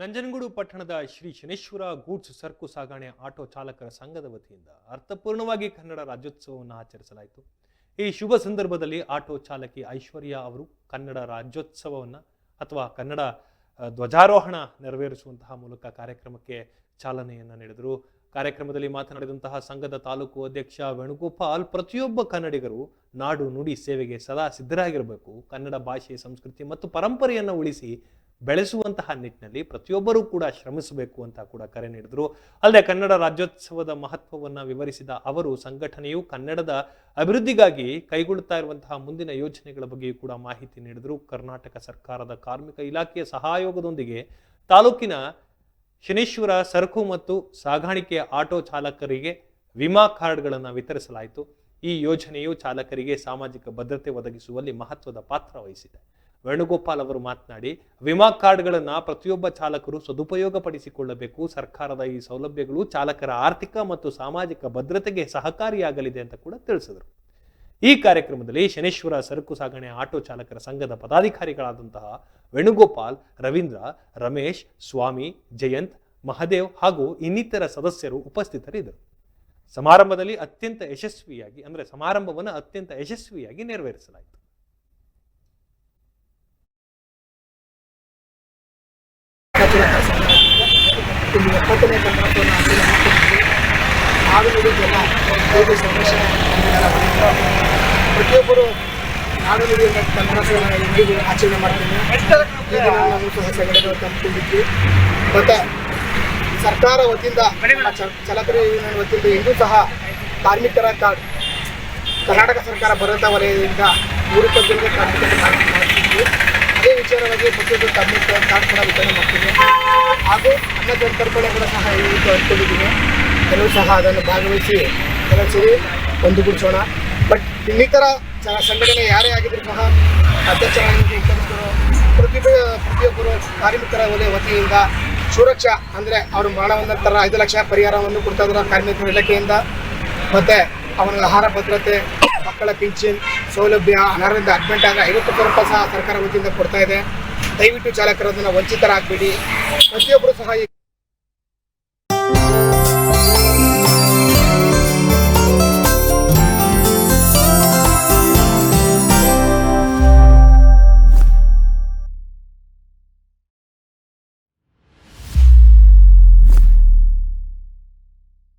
ನಂಜನಗೂಡು ಪಟ್ಟಣದ ಶ್ರೀ ಶನೇಶ್ವರ ಗೂಡ್ಸ್ ಸರಕು ಸಾಗಣೆ ಆಟೋ ಚಾಲಕರ ಸಂಘದ ವತಿಯಿಂದ ಅರ್ಥಪೂರ್ಣವಾಗಿ ಕನ್ನಡ ರಾಜ್ಯೋತ್ಸವವನ್ನು ಆಚರಿಸಲಾಯಿತು. ಈ ಶುಭ ಸಂದರ್ಭದಲ್ಲಿ ಆಟೋ ಚಾಲಕಿ ಐಶ್ವರ್ಯ ಅವರು ಕನ್ನಡ ರಾಜ್ಯೋತ್ಸವವನ್ನು ಅಥವಾ ಕನ್ನಡ ಧ್ವಜಾರೋಹಣ ನೆರವೇರಿಸುವಂತಹ ಮೂಲಕ ಕಾರ್ಯಕ್ರಮಕ್ಕೆ ಚಾಲನೆಯನ್ನು ನೀಡಿದರು. ಕಾರ್ಯಕ್ರಮದಲ್ಲಿ ಮಾತನಾಡಿದಂತಹ ಸಂಘದ ತಾಲೂಕು ಅಧ್ಯಕ್ಷ ವೇಣುಗೋಪಾಲ್, ಪ್ರತಿಯೊಬ್ಬ ಕನ್ನಡಿಗರು ನಾಡು ನುಡಿ ಸೇವೆಗೆ ಸದಾ ಸಿದ್ಧರಾಗಿರಬೇಕು. ಕನ್ನಡ ಭಾಷೆ, ಸಂಸ್ಕೃತಿ ಮತ್ತು ಪರಂಪರೆಯನ್ನು ಉಳಿಸಿ ಬೆಳೆಸುವಂತಹ ನಿಟ್ಟಿನಲ್ಲಿ ಪ್ರತಿಯೊಬ್ಬರೂ ಕೂಡ ಶ್ರಮಿಸಬೇಕು ಅಂತ ಕೂಡ ಕರೆ ನೀಡಿದರು. ಅಲ್ಲದೆ ಕನ್ನಡ ರಾಜ್ಯೋತ್ಸವದ ಮಹತ್ವವನ್ನು ವಿವರಿಸಿದ ಅವರು, ಸಂಘಟನೆಯು ಕನ್ನಡದ ಅಭಿವೃದ್ಧಿಗಾಗಿ ಕೈಗೊಳ್ಳುತ್ತಾ ಇರುವಂತಹ ಮುಂದಿನ ಯೋಜನೆಗಳ ಬಗ್ಗೆಯೂ ಕೂಡ ಮಾಹಿತಿ ನೀಡಿದರು. ಕರ್ನಾಟಕ ಸರ್ಕಾರದ ಕಾರ್ಮಿಕ ಇಲಾಖೆಯ ಸಹಯೋಗದೊಂದಿಗೆ ತಾಲೂಕಿನ ಶನೇಶ್ವರ, ಸರಕು ಮತ್ತು ಸಾಗಾಣಿಕೆ ಆಟೋ ಚಾಲಕರಿಗೆ ವಿಮಾ ಕಾರ್ಡ್ಗಳನ್ನು ವಿತರಿಸಲಾಯಿತು. ಈ ಯೋಜನೆಯು ಚಾಲಕರಿಗೆ ಸಾಮಾಜಿಕ ಭದ್ರತೆ ಒದಗಿಸುವಲ್ಲಿ ಮಹತ್ವದ ಪಾತ್ರ ವಹಿಸಿದೆ. ವೇಣುಗೋಪಾಲ್ ಅವರು ಮಾತನಾಡಿ, ವಿಮಾ ಕಾರ್ಡ್ಗಳನ್ನು ಪ್ರತಿಯೊಬ್ಬ ಚಾಲಕರು ಸದುಪಯೋಗ ಪಡಿಸಿಕೊಳ್ಳಬೇಕು ಸರ್ಕಾರದ ಈ ಸೌಲಭ್ಯಗಳು ಚಾಲಕರ ಆರ್ಥಿಕ ಮತ್ತು ಸಾಮಾಜಿಕ ಭದ್ರತೆಗೆ ಸಹಕಾರಿಯಾಗಲಿದೆ ಅಂತ ಕೂಡ ತಿಳಿಸಿದರು. ಈ ಕಾರ್ಯಕ್ರಮದಲ್ಲಿ ಶನೇಶ್ವರ, ಸರಕು ಸಾಗಣೆ ಆಟೋ ಚಾಲಕರ ಸಂಘದ ಪದಾಧಿಕಾರಿಗಳಾದಂತಹ ವೇಣುಗೋಪಾಲ್, ರವೀಂದ್ರ, ರಮೇಶ್, ಸ್ವಾಮಿ, ಜಯಂತ್, ಮಹದೇವ್ ಹಾಗೂ ಇನ್ನಿತರ ಸದಸ್ಯರು ಉಪಸ್ಥಿತರಿದ್ದರು. ಸಮಾರಂಭದಲ್ಲಿ ಅತ್ಯಂತ ಯಶಸ್ವಿಯಾಗಿ, ಅಂದರೆ ಸಮಾರಂಭವನ್ನು ಅತ್ಯಂತ ಯಶಸ್ವಿಯಾಗಿ ನೆರವೇರಿಸಲಾಯಿತು. ಪ್ರತಿಯೊಬ್ಬರು ನಾಡು ಕನ್ನಡ ಆಚರಣೆ ಮಾಡ್ತೀನಿ ಮತ್ತು ಸರ್ಕಾರ ವತಿಯಿಂದ ಚಲಕರಿ ವತಿಯಿಂದ ಇಂದೂ ಸಹ ಕಾರ್ಮಿಕರ ಕಾರ್ಡ್ ಕರ್ನಾಟಕ ಸರ್ಕಾರ ಭದ್ರತಾ ವಲಯದಿಂದ ಮೂರು ಜನರಿಗೆ ಕಾರ್ಮಿಕರ ಕಾರ್ಡ್ ಮಾಡ್ತಿದ್ವಿ ಅದೇ ವಿಚಾರವಾಗಿ ಪ್ರತಿಯೊಬ್ಬರು ಕಾರ್ಮಿಕ ಕಾರ್ಡ್ ಕೂಡ ವಿತರಣೆ ಮಾಡ್ತೀವಿ. ಹಾಗೂ ಅನ್ನ ಸಂತರ್ಪಣೆ ಕೂಡ ಸಹ ಇವತ್ತು ಅಂದ್ಕೊಂಡಿದ್ದೀನಿ ಎಲ್ಲರೂ ಸಹ ಅದನ್ನು ಭಾಗವಹಿಸಿ ಎಲ್ಲ ಸೇರಿ ಒಂದುಗೂಡಿಸೋಣ ಬಟ್ ಇನ್ನಿತರ ಸಂಘಟನೆ ಯಾರೇ ಆಗಿದ್ರು ಸಹ ಅಧ್ಯಕ್ಷರಾಗಿ ಪ್ರತಿ ಪ್ರತಿಯೊಬ್ಬ ಪ್ರತಿಯೊಬ್ಬರು ಕಾರ್ಮಿಕರ ವಲಯ ವತಿಯಿಂದ ಸುರಕ್ಷಾ ಅಂದರೆ ಅವರು ಮರಣವಂತರ ಐದು ಲಕ್ಷ ಪರಿಹಾರವನ್ನು ಕೊಡ್ತಾ ಇದ್ದಾರೆ ಕಾರ್ಮಿಕರ ಇಲಾಖೆಯಿಂದ. ಮತ್ತು ಅವನ ಆಹಾರ ಭದ್ರತೆ, ಮಕ್ಕಳ ಪಿಂಚಿನ್, ಸೌಲಭ್ಯ ಅನಾರೋಗ್ಯ ಅಡ್ಮಿಂಟ್ ಆದರೆ ಐವತ್ತು ರೂಪಾಯಿ ಸಹ ಸರ್ಕಾರ ವತಿಯಿಂದ ಕೊಡ್ತಾ ಇದೆ. ದಯವಿಟ್ಟು ಚಾಲಕರು ಅದನ್ನು ವಂಚಿತರಾಗಬೇಡಿ. ಪ್ರತಿಯೊಬ್ಬರು ಸಹ ಈ